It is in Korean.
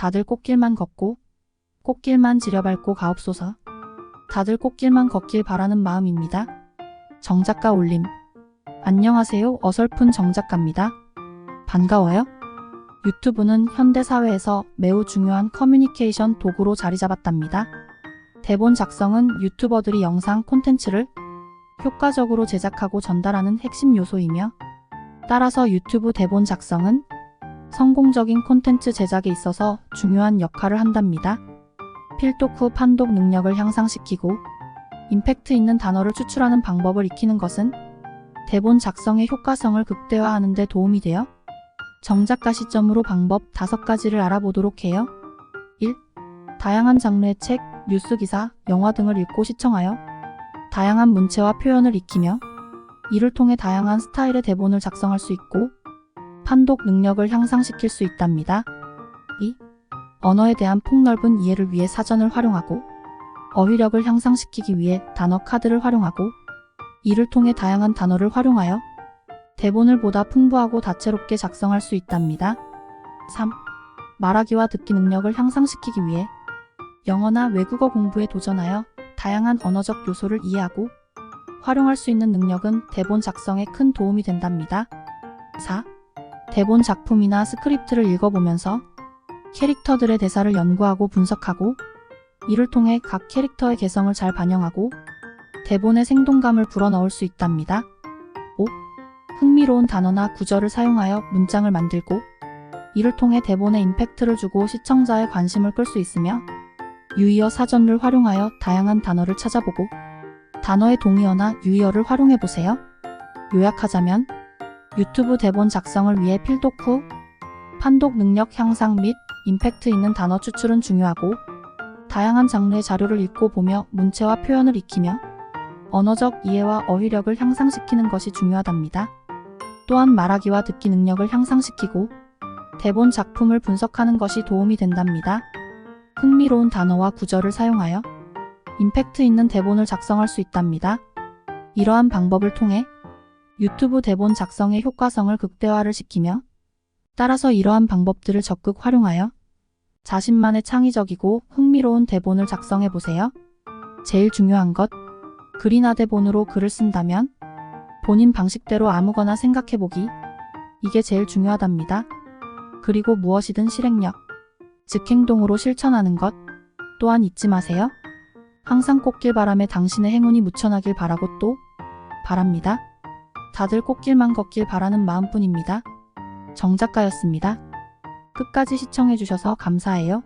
다들 꽃길만 걷고 꽃길만 지려밟고 가옵소서. 다들 꽃길만 걷길 바라는 마음입니다. 정작가 올림. 안녕하세요. 어설픈 정작가입니다. 반가워요. 유튜브는 현대 사회에서 매우 중요한 커뮤니케이션 도구로 자리 잡았답니다. 대본 작성은 유튜버들이 영상 콘텐츠를 효과적으로 제작하고 전달하는 핵심 요소이며 따라서 유튜브 대본 작성은 성공적인 콘텐츠 제작에 있어서 중요한 역할을 한답니다. 필독 후 판독 능력을 향상시키고 임팩트 있는 단어를 추출하는 방법을 익히는 것은 대본 작성의 효과성을 극대화하는 데 도움이 되어 정작가 시점으로 방법 5가지를 알아보도록 해요. 1. 다양한 장르의 책, 뉴스 기사, 영화 등을 읽고 시청하여 다양한 문체와 표현을 익히며 이를 통해 다양한 스타일의 대본을 작성할 수 있고 판독 능력을 향상시킬 수 있답니다. 2. 언어에 대한 폭넓은 이해를 위해 사전을 활용하고 어휘력을 향상시키기 위해 단어 카드를 활용하고 이를 통해 다양한 단어를 활용하여 대본을 보다 풍부하고 다채롭게 작성할 수 있답니다. 3. 말하기와 듣기 능력을 향상시키기 위해 영어나 외국어 공부에 도전하여 다양한 언어적 요소를 이해하고 활용할 수 있는 능력은 대본 작성에 큰 도움이 된답니다. 4. 대본 작품이나 스크립트를 읽어보면서 캐릭터들의 대사를 연구하고 분석하고 이를 통해 각 캐릭터의 개성을 잘 반영하고 대본에 생동감을 불어넣을 수 있답니다. 5. 흥미로운 단어나 구절을 사용하여 문장을 만들고 이를 통해 대본에 임팩트를 주고 시청자의 관심을 끌 수 있으며 유의어 사전을 활용하여 다양한 단어를 찾아보고 단어의 동의어나 유의어를 활용해 보세요. 요약하자면 유튜브 대본 작성을 위해 필독 후 판독 능력 향상 및 임팩트 있는 단어 추출은 중요하고 다양한 장르의 자료를 읽고 보며 문체와 표현을 익히며 언어적 이해와 어휘력을 향상시키는 것이 중요하답니다. 또한 말하기와 듣기 능력을 향상시키고 대본 작품을 분석하는 것이 도움이 된답니다. 흥미로운 단어와 구절을 사용하여 임팩트 있는 대본을 작성할 수 있답니다. 이러한 방법을 통해 유튜브 대본 작성의 효과성을 극대화를 시키며 따라서 이러한 방법들을 적극 활용하여 자신만의 창의적이고 흥미로운 대본을 작성해 보세요. 제일 중요한 것, 글이나 대본으로 글을 쓴다면 본인 방식대로 아무거나 생각해 보기. 이게 제일 중요하답니다. 그리고 무엇이든 실행력, 즉 행동으로 실천하는 것 또한 잊지 마세요. 항상 꽃길 바람에 당신의 행운이 묻혀나길 바라고 또 바랍니다. 다들 꽃길만 걷길 바라는 마음뿐입니다. 정작가였습니다. 끝까지 시청해주셔서 감사해요.